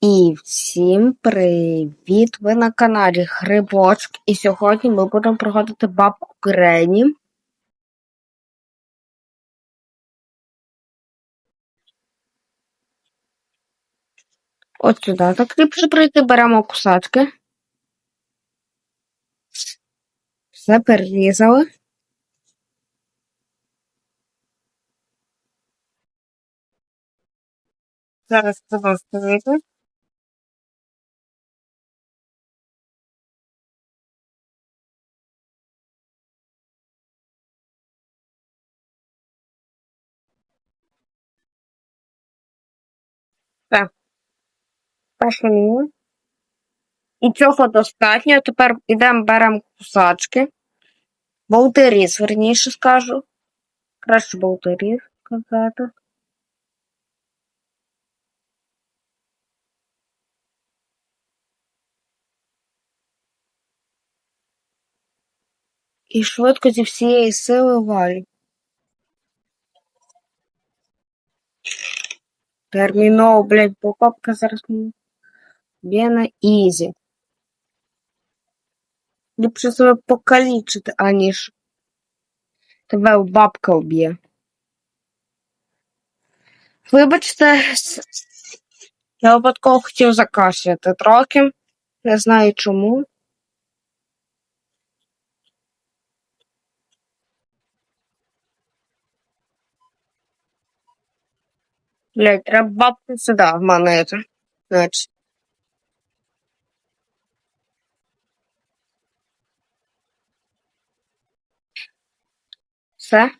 І всім привіт! Ви на каналі Грибочок. І сьогодні ми будемо проходити бабку Грені. От сюди. Так ліпше прийти, беремо кусачки. Все перерізали. Зараз це виставити. Меню. І цього достатньо. Тепер йдемо беремо кусачки. Болтеріз, верніше скажу. Краще болтеріз сказати. І швидко зі всієї сили валю. Терміново, блядь, бо папка зараз б'є на ізі. Ліпше себе покалічити, аніж тебе бабка вб'є. Вибачте, я випадково хотів закашляти трохи. Не знаю чому. Блять, треба бабку сюди вманити. Значить. Все.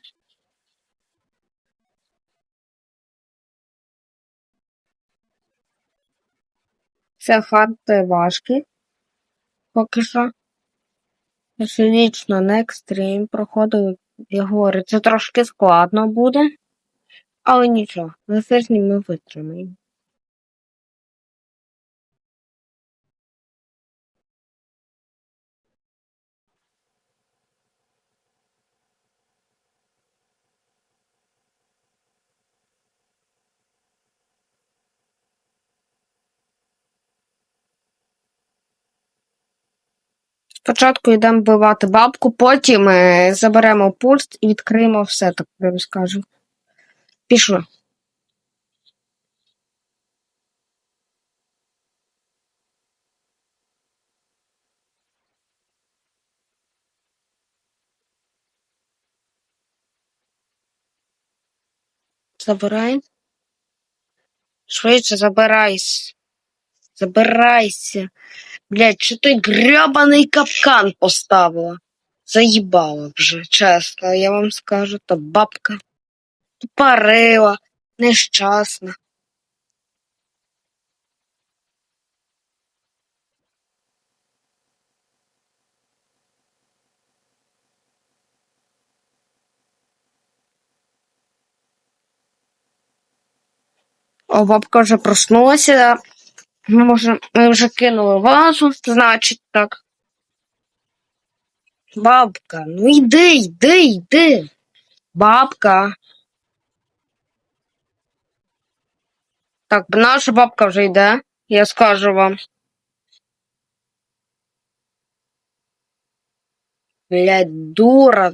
Це харти важкі. Поки що. Лічно на екстрім проходив, говорю, це трошки складно буде, але нічого, на тижні ми витримаємо. Спочатку йдемо вбивати бабку, потім е, заберемо пульт і відкриємо все, так я скажу. Пішли. Забирай. Швидше забирайся. Забирайся. Блядь, що той гребаний капкан поставила? Заїбала вже, чесно, я вам скажу, то бабка. Тупорила, нещасна. О, бабка вже проснулася. Ми, може, ми вже кинули вазу, значить так. Бабка, ну йди, йди, йди. Бабка. Так, наша бабка вже йде, я скажу вам. Блядь, дура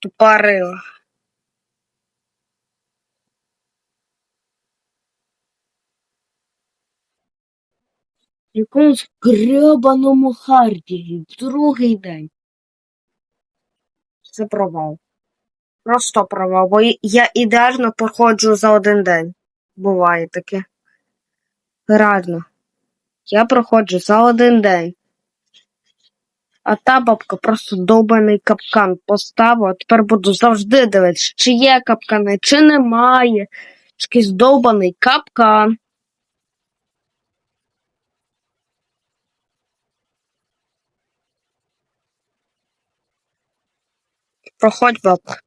тупорила. В якомусь гребаному Харкові другий день. Це провал. Просто провал, бо я ідеально проходжу за один день. Буває таке. Реально. Я проходжу за один день. А та бабка просто довбаний капкан поставила. Тепер буду завжди дивитися, чи є капкани, чи немає. Якийсь довбаний капкан. Проходь, бабка.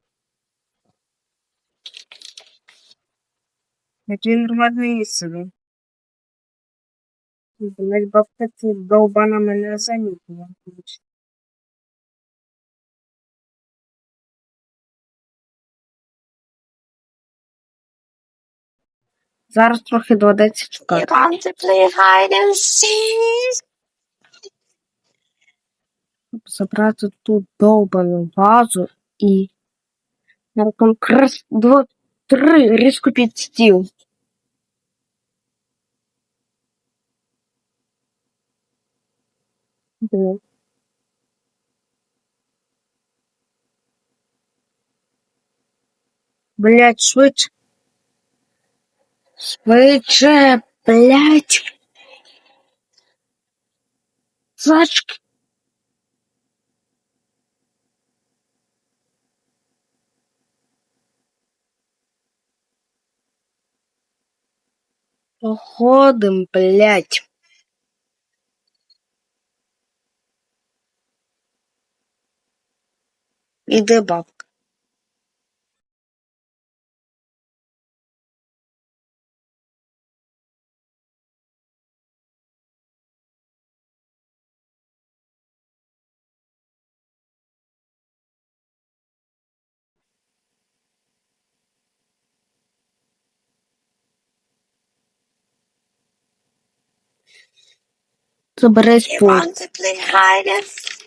Який нормальний собі. Блять, бабка ці довбана мене замітила. Зараз трохи доведеться чекати. want to play hide and seek? Забрати ту довбану вазу і на конкрес два, три різко під стіл. Де? Блять, швидше. Швидше, блять. Сачки. Походим, блядь. Іде бабка. And seek?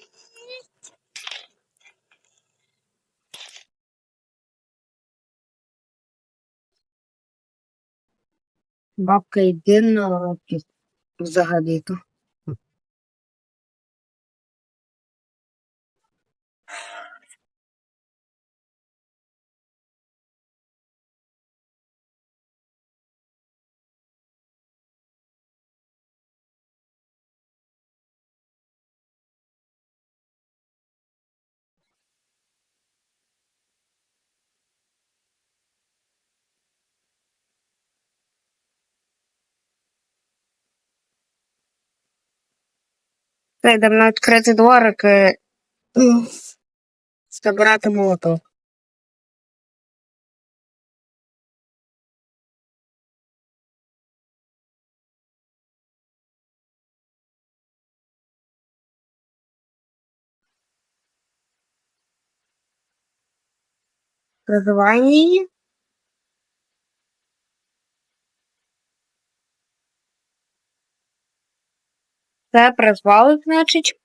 Бабка йди на лапки взагалі-то. Та йдемо на відкритий дворик і м, забирати молоток. Призивай її. Це призвали, значить.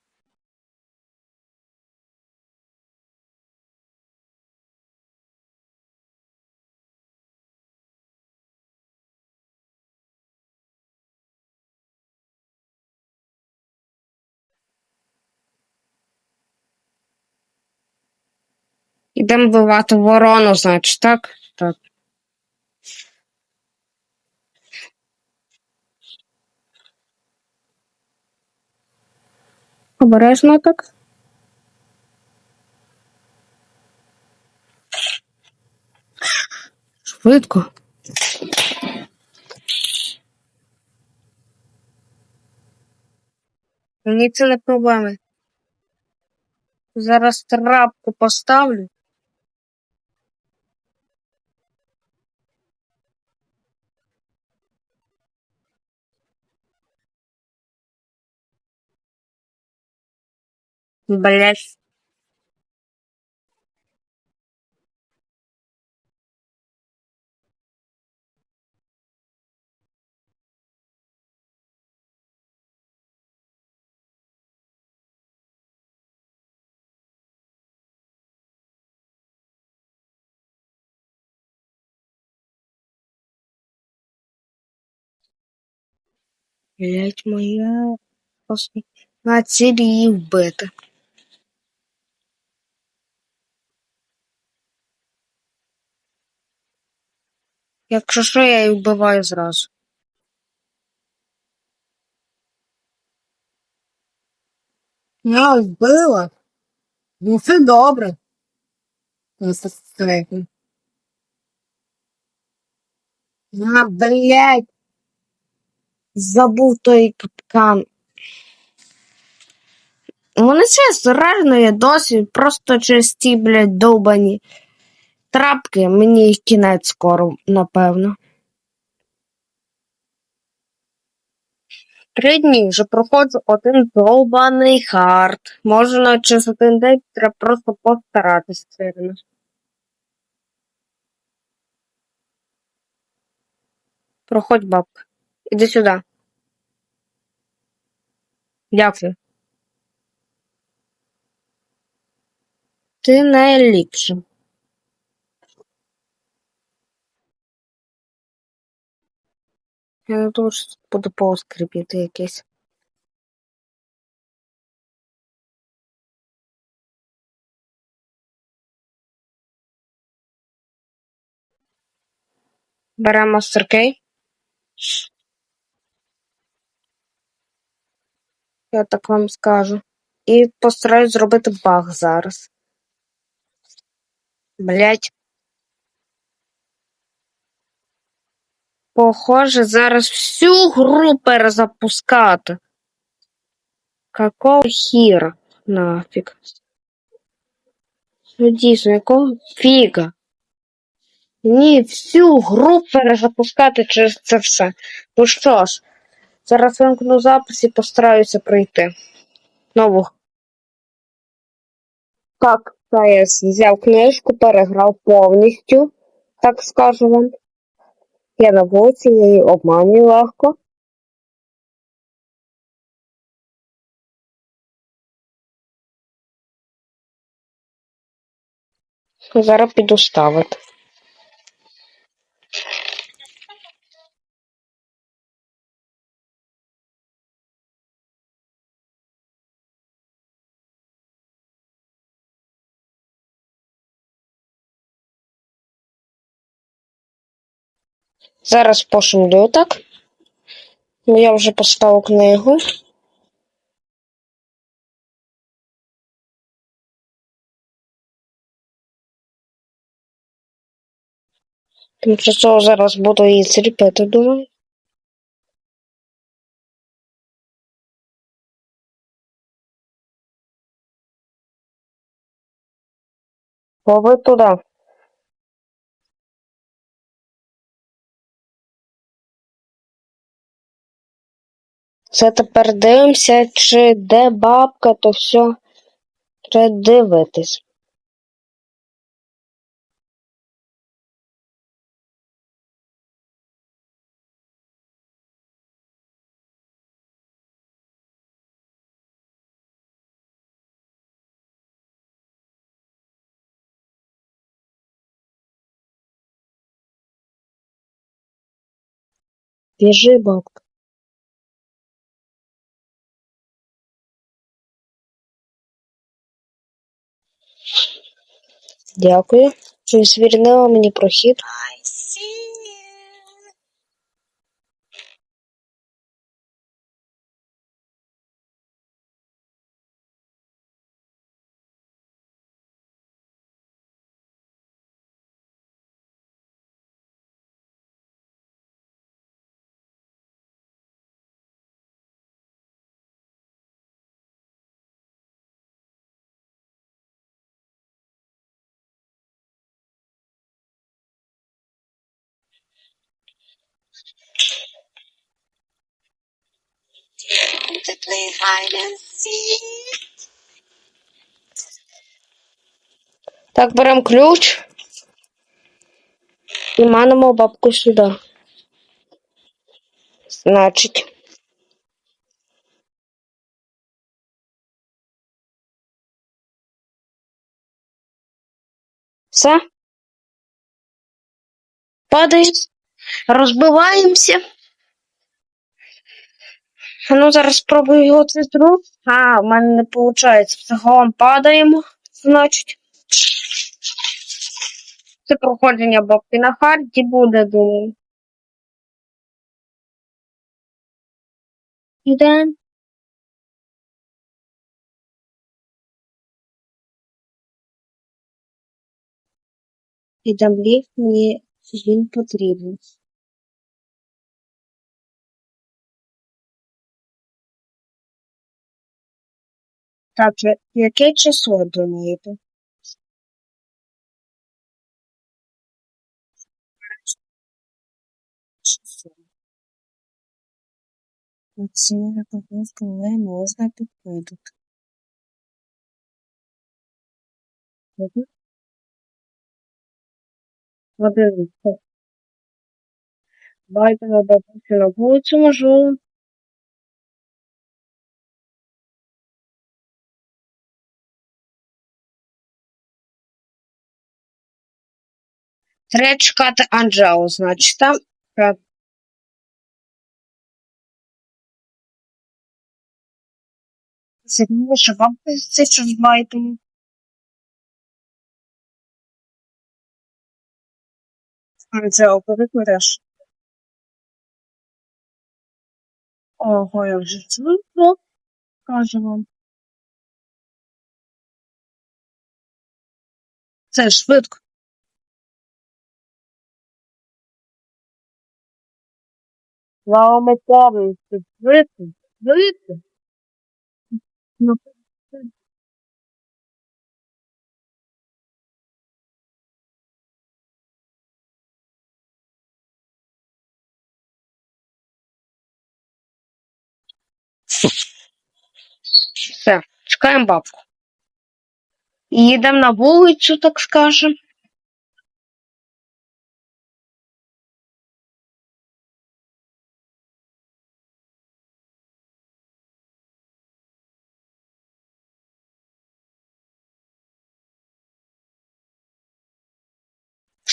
Ідемо вбивати ворону, значить, так? Так. Обережно так. Швидко. Мені це не проблеми. Зараз трапку поставлю. Блять. Блять, моя на цілі її вбити. Якщо що, я її вбиваю зразу. Я вбила. Ну, все добре. А, блядь. Забув той капкан. Вони чесно, реально є досвід, просто через ті, блядь, довбані трапки мені їх кінець скоро, напевно. Три дні вже проходжу один довбаний хард. Може, навіть через один день треба просто постаратись сильно. Проходь, бабка. Іди сюди. Дякую. Ти найліпша. Я не думаю, що тут буде поскрипіти якесь. Беремо сиркей. Я так вам скажу. І постараюсь зробити баг зараз. Блять. Похоже, зараз всю гру перезапускати. Какого хіра? Нафіг. Ну дійсно, якого фіга? Ні, всю гру перезапускати через це все. Ну що ж, зараз вимкну запис і постараюся пройти. Нову. Так, та я взяв книжку, переграв повністю, так скажу вам. Я на вулиці, я її обманюю легко. Зараз піду ставити. Зараз пошумлю так. Я вже поставив книгу. Тимчасово зараз буду її зліпити, думаю. Лови туди. Це тепер дивимося, чи де бабка, то все. Треба дивитись. Біжи, бабка. Дякую. Що звільнила мені прохід. To play hide and seek. Так, беремо ключ. І манимо бабку сюди. Значить. Все. Падаємо. Розбиваємося. Ну зараз спробую його цитру. А, в мене не виходить. Загалом падаємо, значить. Це проходження бабки на харді буде, думаю. Ідемо. Ідемо в ліфт, мені він потрібен. Так, я- яке число думаєте? Число. Оце коли можна підходити. Один. Давайте на бабусю на вулицю можу. Треба чекати Анджелу, значить, там. Е, що бабуся це щось байтимо. Анджел, коли береш? Ого, як же швидко, кажу вам. Це швидко. Повністю, швидко, швидко. Ну, Все, чекаємо бабку. Їдемо на вулицю, так скажем.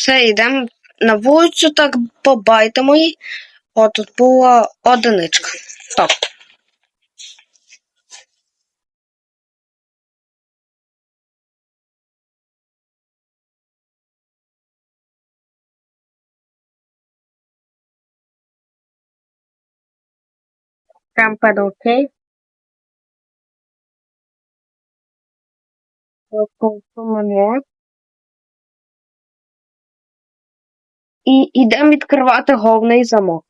Все, йдемо на вулицю, так побайтимо її. О, тут була одиничка. Стоп. Педал окей. мене. І йдемо відкривати головний замок.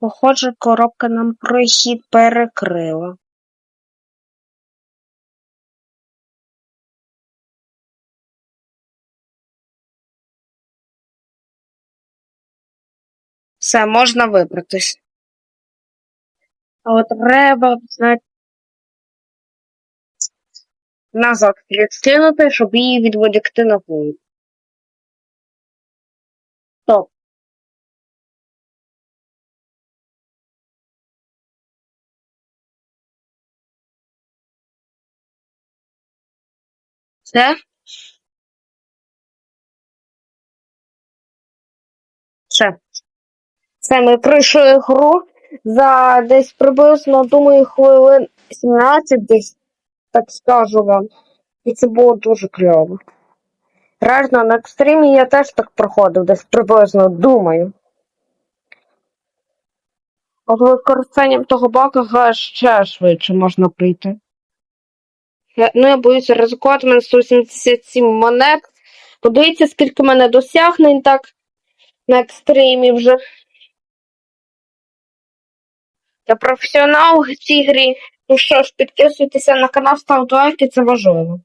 Похоже, коробка нам прохід перекрила. Все, можна вибратись. А от треба, знаєте, назад відкинути, щоб її відволікти на вулицю. Стоп. Все? Все. Все, ми пройшли гру за десь приблизно, думаю, хвилин 17 десь, так скажу вам. І це було дуже кльово. Реально, на екстримі я теж так проходив, десь приблизно думаю. От використанням того бака ще швидше можна прийти. Я, ну, я боюся ризикувати, у мене 187 монет. Подивіться, скільки мене досягнень так на екстримі вже. Я професіонал в цій грі. Ну що ж, підписуйтеся на канал, ставте лайки, це важливо.